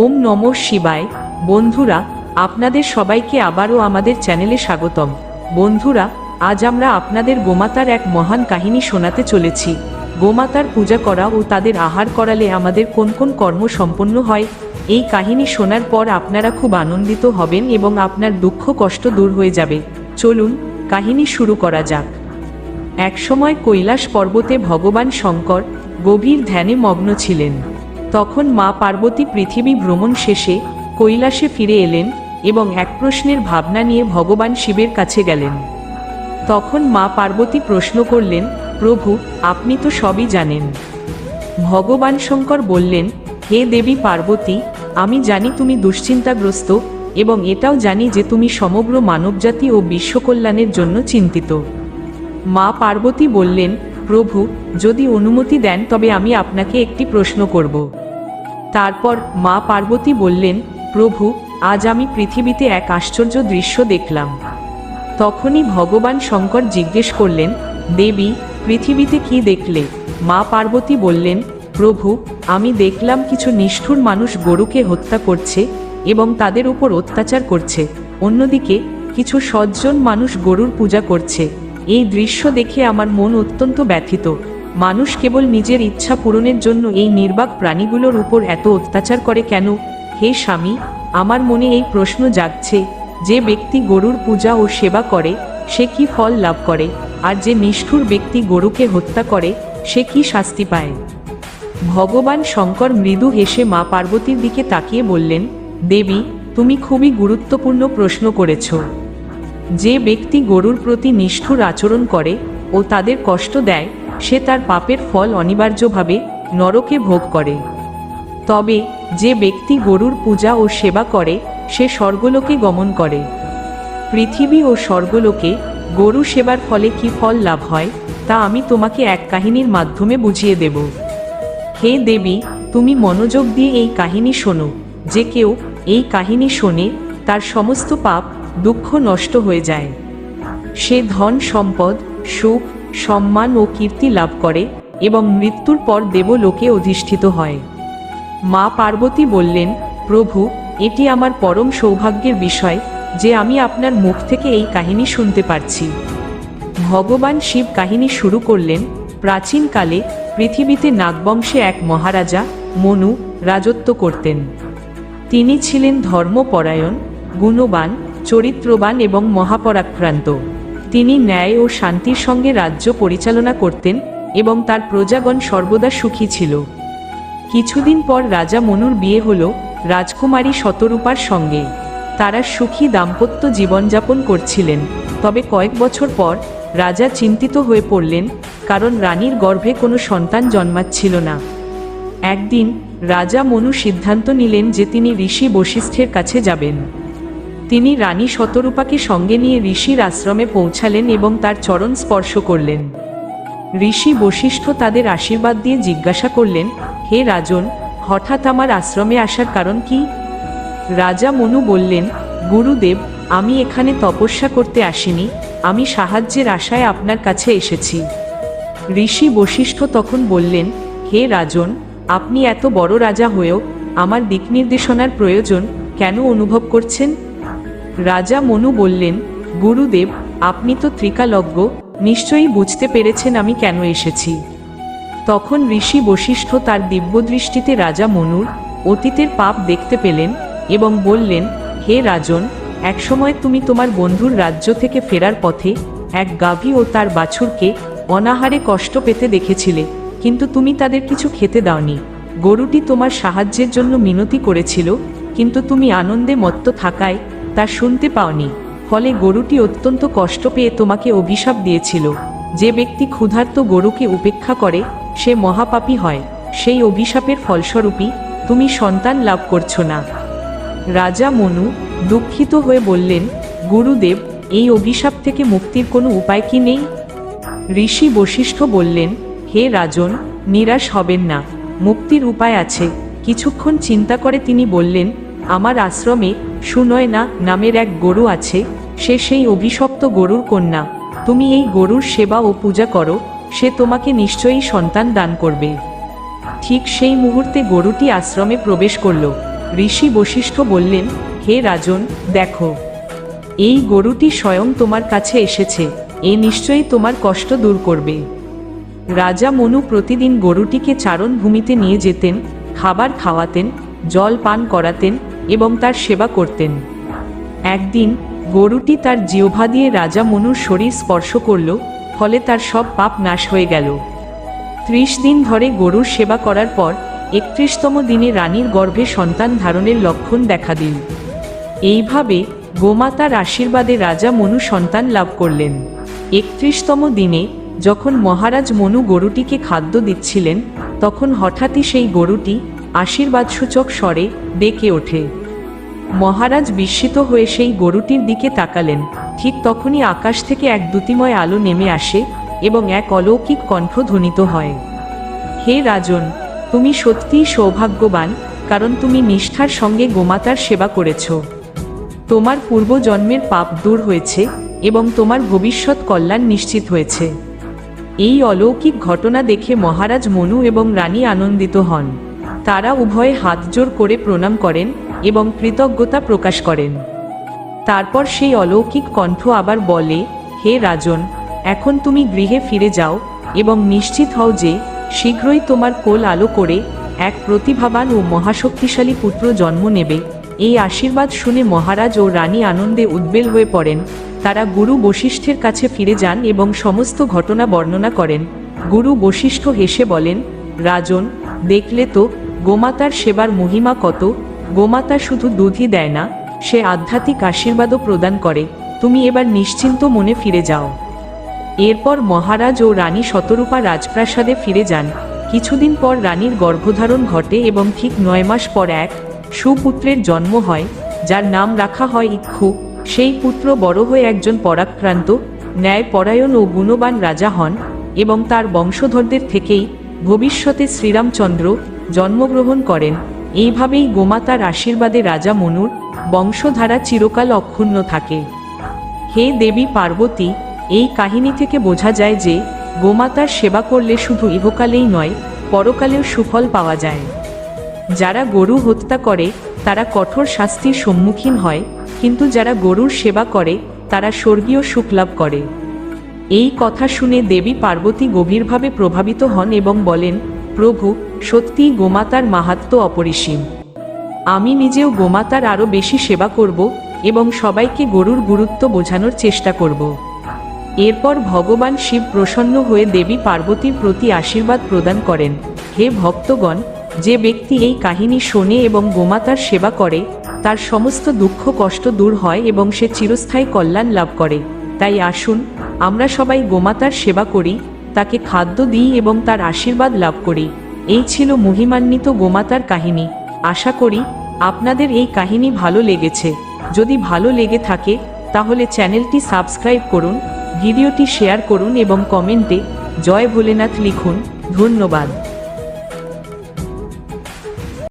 ওম নম শিবায়। বন্ধুরা, আপনাদের সবাইকে আবারও আমাদের চ্যানেলে স্বাগতম। বন্ধুরা, আজ আমরা আপনাদের গোমাতার এক মহান কাহিনী শোনাতে চলেছি। গোমাতার পূজা করা ও তাদের আহার করালে আমাদের কোন কোন কর্ম সম্পন্ন হয়, এই কাহিনী শোনার পর আপনারা খুব আনন্দিত হবেন এবং আপনার দুঃখ কষ্ট দূর হয়ে যাবে। চলুন, কাহিনী শুরু করা যাক। একসময় কৈলাস পর্বতে ভগবান শঙ্কর গভীর ধ্যানে মগ্ন ছিলেন। তখন মা পার্বতী পৃথিবী ভ্রমণ শেষে কৈলাসে ফিরে এলেন এবং এক প্রশ্নের ভাবনা নিয়ে ভগবান শিবের কাছে গেলেন। তখন মা পার্বতী প্রশ্ন করলেন, প্রভু, আপনি তো সবই জানেন। ভগবান শঙ্কর বললেন, হে দেবী পার্বতী, আমি জানি তুমি দুশ্চিন্তাগ্রস্ত এবং এটাও জানি যে তুমি সমগ্র মানবজাতি ও বিশ্বকল্যাণের জন্য চিন্তিত। মা পার্বতী বললেন, প্রভু, যদি অনুমতি দেন তবে আমি আপনাকে একটি প্রশ্ন করব। তারপর মা পার্বতী বললেন, প্রভু, আজ আমি পৃথিবীতে এক আশ্চর্য দৃশ্য দেখলাম। তখনই ভগবান শঙ্কর জিজ্ঞেস করলেন, দেবী, পৃথিবীতে কি দেখলে? মা পার্বতী বললেন, প্রভু, আমি দেখলাম কিছু নিষ্ঠুর মানুষ গরুকে হত্যা করছে এবং তাদের উপর অত্যাচার করছে। অন্যদিকে, কিছু সজ্জন মানুষ গরুর পূজা করছে। এই দৃশ্য দেখে আমার মন অত্যন্ত ব্যথিত। মানুষ কেবল নিজের ইচ্ছা পূরণের জন্য এই নির্বাক প্রাণীগুলোর উপর এত অত্যাচার করে কেন? হে স্বামী, আমার মনে এই প্রশ্ন জাগছে, যে ব্যক্তি গরুর পূজা ও সেবা করে, সে কি ফল লাভ করে? আর যে নিষ্ঠুর ব্যক্তি গরুকে হত্যা করে, সে কি শাস্তি পায়? ভগবান শঙ্কর মৃদু হেসে মা পার্বতীর দিকে তাকিয়ে বললেন, দেবী, তুমি খুবই গুরুত্বপূর্ণ প্রশ্ন করেছ। যে ব্যক্তি গরুর প্রতি নিষ্ঠুর আচরণ করে ও তাদের কষ্ট দেয় সে তার পাপের ফল অনিবার্যভাবে নরকে ভোগ করে। তবে যে ব্যক্তি গরুর পূজা ও সেবা করে, সে স্বর্গলোকে গমন করে। পৃথিবী ও স্বর্গলোকে গরু সেবার ফলে কি ফল লাভ হয়, তা আমি তোমাকে এক কাহিনীর মাধ্যমে বুঝিয়ে দেব। হে দেবী, তুমি মনোযোগ দিয়ে এই কাহিনী শোনো, যে কেউ এই কাহিনী শোনে, তার সমস্ত পাপ, দুঃখ নষ্ট হয়ে যায়। সে ধন সম্পদ, সুখ সম্মান ও কীর্তি লাভ করে এবং মৃত্যুর পর দেবলোকে অধিষ্ঠিত হয়। মা পার্বতী বললেন, প্রভু, এটি আমার পরম সৌভাগ্যের বিষয় যে আমি আপনার মুখ থেকে এই কাহিনী শুনতে পারছি। ভগবান শিব কাহিনী শুরু করলেন প্রাচীনকালে পৃথিবীতে নাগবংশে এক মহারাজা, মনু, রাজত্ব করতেন। তিনি ছিলেন ধর্মপরায়ণ, গুণবান, চরিত্রবান এবং মহাপরাক্রান্ত। তিনি ন্যায় ও শান্তির সঙ্গে রাজ্য পরিচালনা করতেন এবং তার প্রজাগণ সর্বদা সুখী ছিল। কিছুদিন পর রাজা মনুর বিয়ে হল রাজকুমারী শতরূপার সঙ্গে। তারা সুখী দাম্পত্য জীবনযাপন করছিলেন। তবে কয়েক বছর পর রাজা চিন্তিত হয়ে পড়লেন কারণ রানীর গর্ভে কোনো সন্তান জন্মাচ্ছিল না। একদিন রাজা মনু সিদ্ধান্ত নিলেন যে তিনি ঋষি বশিষ্ঠের কাছে যাবেন। তিনি রানী শতরূপাকে সঙ্গে নিয়ে ঋষির আশ্রমে পৌঁছালেন এবং তার চরণ স্পর্শ করলেন। ঋষি বশিষ্ঠ তাদের আশীর্বাদ দিয়ে জিজ্ঞাসা করলেন, হে রাজন, হঠাৎ আমার আশ্রমে আসার কারণ কি? রাজা মনু বললেন, গুরুদেব, আমি এখানে তপস্যা করতে আসিনি, আমি সাহায্যের আশায় আপনার কাছে এসেছি। ঋষি বশিষ্ঠ তখন বললেন, হে রাজন, আপনি এত বড় রাজা হয়েও আমার দিক নির্দেশনার প্রয়োজন কেন অনুভব করছেন? রাজা মনু বললেন, গুরুদেব, আপনি তো ত্রিকালজ্ঞ, নিশ্চয়ই বুঝতে পেরেছেন আমি কেন এসেছি? তখন ঋষি বশিষ্ঠ তার দিব্যদৃষ্টিতে রাজা মনুর অতীতের পাপ দেখতে পেলেন এবং বললেন, হে রাজন, একসময় তুমি তোমার বন্ধুর রাজ্য থেকে ফেরার পথে এক গাভী ও তার বাছুরকে অনাহারে কষ্ট পেতে দেখেছিলে, কিন্তু তুমি তাদের কিছু খেতে দাওনি। গরুটি তোমার সাহায্যের জন্য মিনতি করেছিল, কিন্তু তুমি আনন্দে মত্ত থাকায় তা শুনতে পাওনি। ফলে গরুটি অত্যন্ত কষ্ট পেয়ে তোমাকে অভিশাপ দিয়েছিল। যে ব্যক্তি ক্ষুধার্ত গরুকে উপেক্ষা করে, সে মহাপাপী হয়। সেই অভিশাপের ফলস্বরূপই তুমি সন্তান লাভ করছ না। রাজা মনু দুঃখিত হয়ে বললেন, গুরুদেব, এই অভিশাপ থেকে মুক্তির কোনো উপায় কি নেই? ঋষি বশিষ্ঠ বললেন, হে রাজন, নিরাশ হবেন না। মুক্তির উপায় আছে। কিছুক্ষণ চিন্তা করে তিনি বললেন আমার আশ্রমে সুনয়না নামের এক গরু আছে, সে সেই অভিশপ্ত গরুর কন্যা। তুমি এই গরুর সেবা ও পূজা করো, সে তোমাকে নিশ্চয়ই সন্তান দান করবে। ঠিক সেই মুহূর্তে গরুটি আশ্রমে প্রবেশ করল। ঋষি বশিষ্ঠ বললেন, হে রাজন, দেখো, এই গরুটি স্বয়ং তোমার কাছে এসেছে, এ নিশ্চয়ই তোমার কষ্ট দূর করবে। রাজা মনু প্রতিদিন গরুটিকে চারণ ভূমিতে নিয়ে যেতেন, খাবার খাওয়াতেন, জল পান করাতেন এবং তার সেবা করতেন। একদিন গরুটি তার জিহ্বা দিয়ে রাজা মনুর শরীর স্পর্শ করল, ফলে তার সব পাপ নাশ হয়ে গেল। ত্রিশ দিন ধরে গরুর সেবা করার পর একত্রিশতম দিনে রানীর গর্ভে সন্তান ধারণের লক্ষণ দেখা দিল। এইভাবে গোমাতার আশীর্বাদে রাজা মনু সন্তান লাভ করলেন। একত্রিশতম দিনে যখন মহারাজ মনু গরুটিকে খাদ্য দিচ্ছিলেন, তখন হঠাৎই সেই গরুটি আশীর্বাদসূচক স্বরে ডেকে ওঠে। মহারাজ বিস্মিত হয়ে সেই গরুটির দিকে তাকালেন। ঠিক তখনই আকাশ থেকে এক দ্যুতিময় আলো নেমে আসে এবং এক অলৌকিক কণ্ঠ ধ্বনিত হয়। হে রাজন, তুমি সত্যিই সৌভাগ্যবান, কারণ তুমি নিষ্ঠার সঙ্গে গোমাতার সেবা করেছ। তোমার পূর্বজন্মের পাপ দূর হয়েছে এবং তোমার ভবিষ্যৎ কল্যাণ নিশ্চিত হয়েছে। এই অলৌকিক ঘটনা দেখে মহারাজ মনু এবং রানী আনন্দিত হন। তারা উভয়ে হাতজোড় করে প্রণাম করেন এবং কৃতজ্ঞতা প্রকাশ করেন। তারপর সেই অলৌকিক কণ্ঠ আবার বলে, হে রাজন, এখন তুমি গৃহে ফিরে যাও এবং নিশ্চিত হও যে শীঘ্রই তোমার কোল আলো করে এক প্রতিভাবান ও মহাশক্তিশালী পুত্র জন্ম নেবে। এই আশীর্বাদ শুনে মহারাজ ও রানী আনন্দে উদ্বেল হয়ে পড়েন। তারা গুরু বশিষ্ঠের কাছে ফিরে যান এবং সমস্ত ঘটনা বর্ণনা করেন। গুরু বশিষ্ঠ হেসে বলেন, রাজন, দেখলে তো গোমাতার সেবার মহিমা কত? গোমাতা শুধু দুধই দেয় না, সে আধ্যাত্মিক আশীর্বাদও প্রদান করে। তুমি এবার নিশ্চিন্ত মনে ফিরে যাও। এরপর মহারাজ ও রানী শতরূপা রাজপ্রাসাদে ফিরে যান। কিছুদিন পর রানীর গর্ভধারণ ঘটে এবং ঠিক নয় মাস পর এক সুপুত্রের জন্ম হয়, যার নাম রাখা হয় ইক্ষু। সেই পুত্র বড় হয়ে একজন পরাক্রান্ত, ন্যায়পরায়ণ ও গুণবান রাজা হন এবং তার বংশধরদের থেকেই ভবিষ্যতে শ্রীরামচন্দ্র জন্মগ্রহণ করেন। এইভাবেই গোমাতার আশীর্বাদে রাজা মনুর বংশধারা চিরকাল অক্ষুণ্ণ থাকে। হে দেবী পার্বতী, এই কাহিনী থেকে বোঝা যায় যে গোমাতার সেবা করলে শুধু ইহকালেই নয়, পরকালেও সুফল পাওয়া যায়। যারা গরু হত্যা করে, তারা কঠোর শাস্তির সম্মুখীন হয়, কিন্তু যারা গরুর সেবা করে, তারা স্বর্গীয় সুখ লাভ করে। এই কথা শুনে দেবী পার্বতী গভীরভাবে প্রভাবিত হন এবং বলেন প্রভু, সত্যিই গোমাতার মাহাত্ম অপরিসীম। আমি নিজেও গোমাতার আরও বেশি সেবা করব এবং সবাইকে গরুর গুরুত্ব বোঝানোর চেষ্টা করব। এরপর ভগবান শিব প্রসন্ন হয়ে দেবী পার্বতীর প্রতি আশীর্বাদ প্রদান করেন। হে ভক্তগণ, যে ব্যক্তি এই কাহিনী শোনে এবং গোমাতার সেবা করে, তার সমস্ত দুঃখ কষ্ট দূর হয় এবং সে চিরস্থায়ী কল্যাণ লাভ করে। তাই আসুন, আমরা সবাই গোমাতার সেবা করি তাকে খাদ্য দিই এবং তার আশীর্বাদ লাভ করি। এই ছিল মহিমান্বিত গোমাতার কাহিনী। আশা করি আপনাদের এই কাহিনী ভালো লেগেছে। যদি ভালো লেগে থাকে, তাহলে চ্যানেলটি সাবস্ক্রাইব করুন, ভিডিওটি শেয়ার করুন এবং কমেন্টে জয় ভোলেনাথ লিখুন। ধন্যবাদ।